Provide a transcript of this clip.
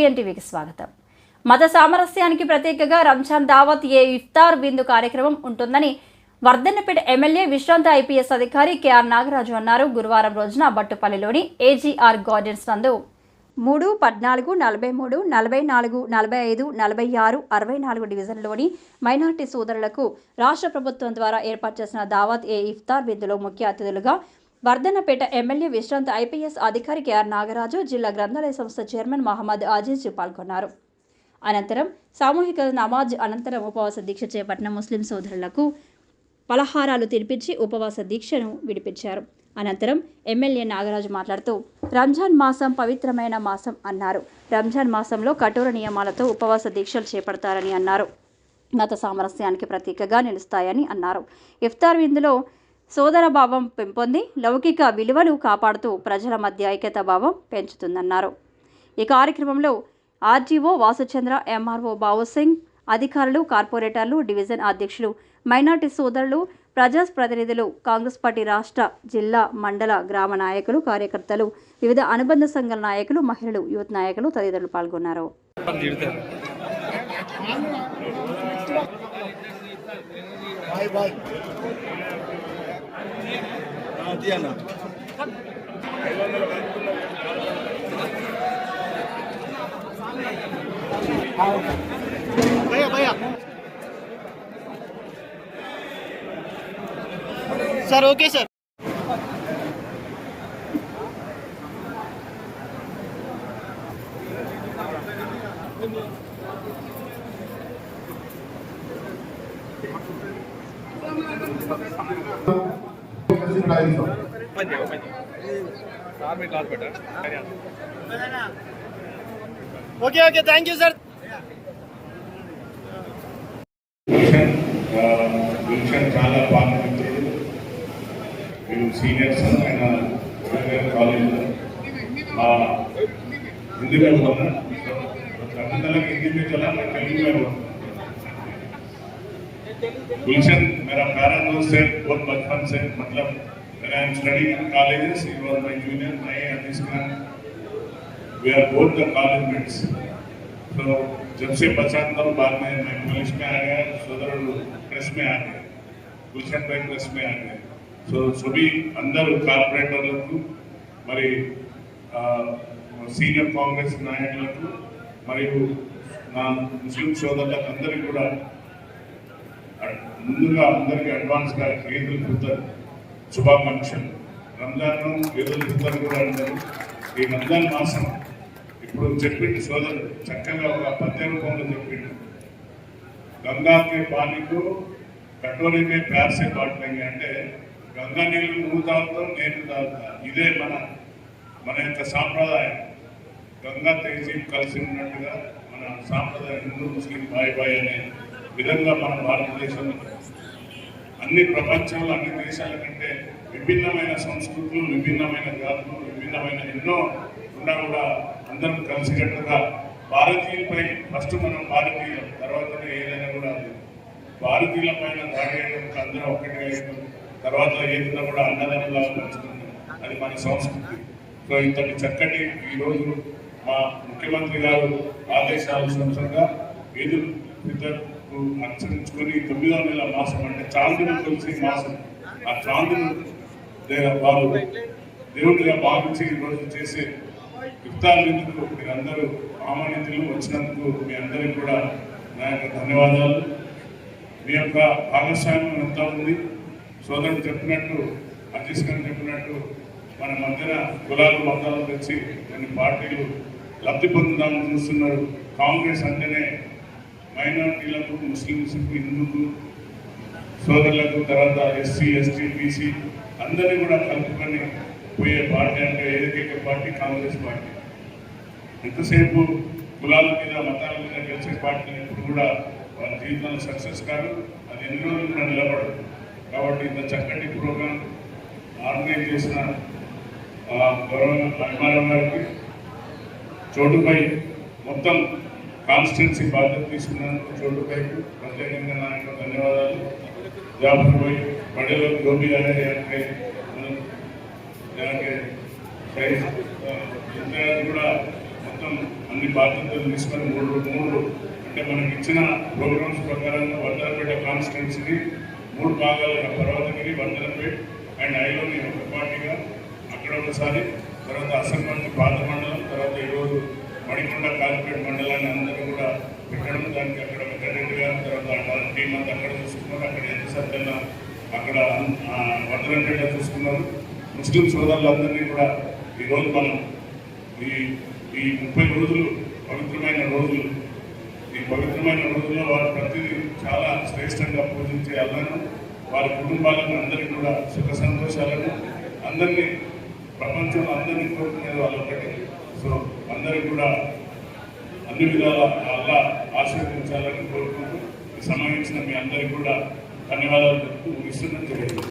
SBN టీవీకి స్వాగతం. మత సామరస్యానికి ప్రత్యేకగా రంజాన్ దావత్ ఏ ఇఫ్తార్ విందు కార్యక్రమం ఉంటుందని వర్ధన్నపేట ఎమ్మెల్యే విశ్రాంత ఐపీఎస్ అధికారి కెఆర్ నాగరాజు అన్నారు. గురువారం రోజున బట్టుపల్లిలోని ఏజీఆర్ గార్డెన్స్ నందు మూడు పద్నాలుగు నలభై మూడు నలభై నాలుగు నలభై ఐదు నలభై ఆరు అరవై నాలుగు డివిజన్లోని మైనార్టీ సోదరులకు రాష్ట్ర ప్రభుత్వం ద్వారా ఏర్పాటు చేసిన దావత్ ఏ ఇఫ్తార్ విందులో ముఖ్య అతిథులుగా వర్ధన్నపేట ఎమ్మెల్యే విశ్రాంత ఐపీఎస్ అధికారి కెఆర్ నాగరాజు జిల్లా గ్రంథాలయ సంస్థ చైర్మన్ మహమ్మద్ ఆజీజ్ పాల్గొన్నారు. అనంతరం సామూహిక నమాజ్ అనంతరం ఉపవాస దీక్ష చేపట్టిన ముస్లిం సోదరులకు పలహారాలు తినిపించి ఉపవాస దీక్షను విడిపించారు. అనంతరం ఎమ్మెల్యే నాగరాజు మాట్లాడుతూ రంజాన్ మాసం పవిత్రమైన మాసం అన్నారు. రంజాన్ మాసంలో కఠోర నియమాలతో ఉపవాస దీక్షలు చేపడతారని అన్నారు. మత సామరస్యానికి ప్రతీకగా నిలుస్తాయని అన్నారు. ఇఫ్తార్ విందులో సోదర భావం పెంపొంది లౌకిక విలువలు కాపాడుతూ ప్రజల మధ్య ఐక్యత భావం పెంచుతుందన్నారు. ఈ కార్యక్రమంలో ఆర్జీఓ వాసుచంద్ర ఎంఆర్ఓ బావుసింగ్ అధికారులు కార్పొరేటర్లు డివిజన్ అధ్యక్షులు మైనార్టీ సోదరులు ప్రజాప్రతినిధులు కాంగ్రెస్ పార్టీ రాష్ట్ర జిల్లా మండల గ్రామ నాయకులు కార్యకర్తలు వివిధ అనుబంధ సంఘాల నాయకులు మహిళలు యూత్ నాయకులు తదితరులు పాల్గొన్నారు. బాయ్ బాయ్ తీయన్నా భయ భయ sir okay sir Thank you. ಪ್ರತಿ ಕಾಯ್ದು ಬನ್ನಿ ಬನ್ನಿ ಆರ್ಮಿ ಕ್ಲಾಸ್ ಬೇಡ okay okay thank you sir Gulshan చాలా బాగా మిత్రుడు వీళ్ళు సీనియర్స్ ఆయన కాలేజీలో మా ఎందుకంటే తమిళ హిందీ మీద తెలుగు మీద गुलशन मेरा प्यारा दोस्त है बहुत बचपन से मतलब when I am studying in colleges, he was my junior, I and his friend. We are both the college mates. तो जब से पहचानता हूँ बाद में मैं पुलिस में आ गया सदर प्रेस में आ गया गुलशन भाई प्रेस में आ गए సో సభి అందరూ కార్పొరేటర్లకు మరి ఆ, సీనియర్ కాంగ్రెస్ నాయకులకు మరియు నా ముస్లిం సోదరులకు అందరికీ కూడా అడ్- ముందుగా అందరికీ అడ్వాన్స్గా ఈదుల్ ఫితర్ శుభాకాంక్షలు. రంజాన్ ఈదుల్ ఫితర్ కూడా అందరూ ఈ రంజాన్ మాసం ఇప్పుడు చెప్పిండు సోదరుడు చక్కగా ఒక పద్య రూపంలో చెప్పిండు గంగాకే పానీకు కటోరీకే ప్యాసే ప్యార్ అంటే గంగా నీళ్ళు నువ్వు తాగుతావు నేను తాగుతా. ఇదే మన మన యొక్క సాంప్రదాయం. గంగా తేజీ కలిసి ఉన్నట్టుగా మన సాంప్రదాయం హిందూ ముస్లిం బాయ్ బాయ్ అనే విధంగా మన భారతదేశంలో అన్ని ప్రపంచంలో అన్ని దేశాల కంటే విభిన్నమైన సంస్కృతులు విభిన్నమైన జాతులు విభిన్నమైన ఎన్నో ఉన్నా కూడా అందరం కలిసికట్టుగా భారతీయులపై ఫస్ట్ మనం భారతీయులం తర్వాతనే ఏదైనా కూడా భారతీయుల పైన దాడి చేయడానికి అందరం ఒకటే తర్వాత ఏదైనా కూడా అన్నదానంలా పంచుకుంటాం. అది మన సంస్కృతి. సో ఇంతటి చక్కటి ఈరోజు మా ముఖ్యమంత్రి గారు ఆదేశానుసారంగా ఈదుల్ ఇద్దరు అనుసరించుకొని తొమ్మిదో నెల మాసం అంటే చాంద్రుని కొలిసి మాసం. ఆ చాంద్రుని వారు దేవుడిగా భావించి ఈరోజు చేసే ఇఫ్తార్ మీరందరూ ఆహ్వానితులు వచ్చినందుకు మీ అందరికీ కూడా నా యొక్క ధన్యవాదాలు. మీ యొక్క భాగస్వామ్యం ఎంత ఉంది? సోదరుడు చెప్పినట్టు అజీష్ గారు చెప్పినట్టు మన మధ్యన కులాలు మతాలు తెచ్చి కొన్ని పార్టీలు లబ్ధి పొందుదామని చూస్తున్నారు. కాంగ్రెస్ అంటేనే మైనార్టీలకు ముస్లింస్కు హిందువులు సోదరులకు తర్వాత ఎస్సీ ఎస్టీ బీసీ అందరినీ కూడా కలుపుకొని పోయే పార్టీ అంటే ఏకైక పార్టీ కాంగ్రెస్ పార్టీ. ఎంతసేపు కులాల మీద మతాల మీద గెలిచే పార్టీలు ఎప్పుడు కూడా వాళ్ళ జీవితంలో సక్సెస్ కాదు అది ఎన్ని రోజులు కూడా నిలబడదు. కాబట్టి ఇంత చక్కటి ప్రోగ్రాం ఆర్గనైజ్ చేసిన ఆ, గౌరవ అభిమానం గారికి చోటుపై మొత్తం కాన్స్టిట్యున్సీ బాధ్యత తీసుకున్నందుకు చోటుపైకు ప్రత్యేకంగా నా యొక్క ధన్యవాదాలు. జాఫర్ పోయి బడేలో గోపి అనేది అంటే దానికి సైజ్ కూడా మొత్తం అన్ని బాధ్యతలు తీసుకొని మూడు మూడు అంటే మనకి ఇచ్చిన ప్రోగ్రామ్స్ ప్రకారంగా వందలపేట కాన్స్టిట్యున్సీని మూడు భాగాలుగా పర్వతగిరి వందలపేట అండ్ ఐలోని ఒక పార్టీగా అక్కడ ఒకసారి తర్వాత అసెంబ్లీ పార్లమెంట్ మణికొండ కార్పొరేట్ మండలాన్ని అందరూ కూడా పెట్టడం దానికి అక్కడ వెంకటరెడ్డి గారు తర్వాత టీం అంతా అక్కడ చూసుకున్నారు. అక్కడ ఎంత సత్యన్న అక్కడ వందలంపేట చూసుకున్నారు. ముస్లిం సోదరులందరినీ కూడా ఈరోజు మనం ఈ ఈ ముప్పై రోజులు పవిత్రమైన రోజులు ఈ పవిత్రమైన రోజుల్లో వారు ప్రతిదీ చాలా శ్రేష్టంగా పూజించే అల్లను వారి కుటుంబాలను అందరికీ కూడా సుఖ సంతోషాలను అందరినీ ప్రపంచంలో అందరినీ కోరుకునేది వాళ్ళు ఒకటి సో అందరికీ కూడా అన్ని విధాల అల్లా ఆశీర్వదించాలని కోరుకుంటూ ఈ మీ అందరికీ కూడా ధన్యవాదాలు చెప్తూ ముగిస్తున్నట్టు తెలియదు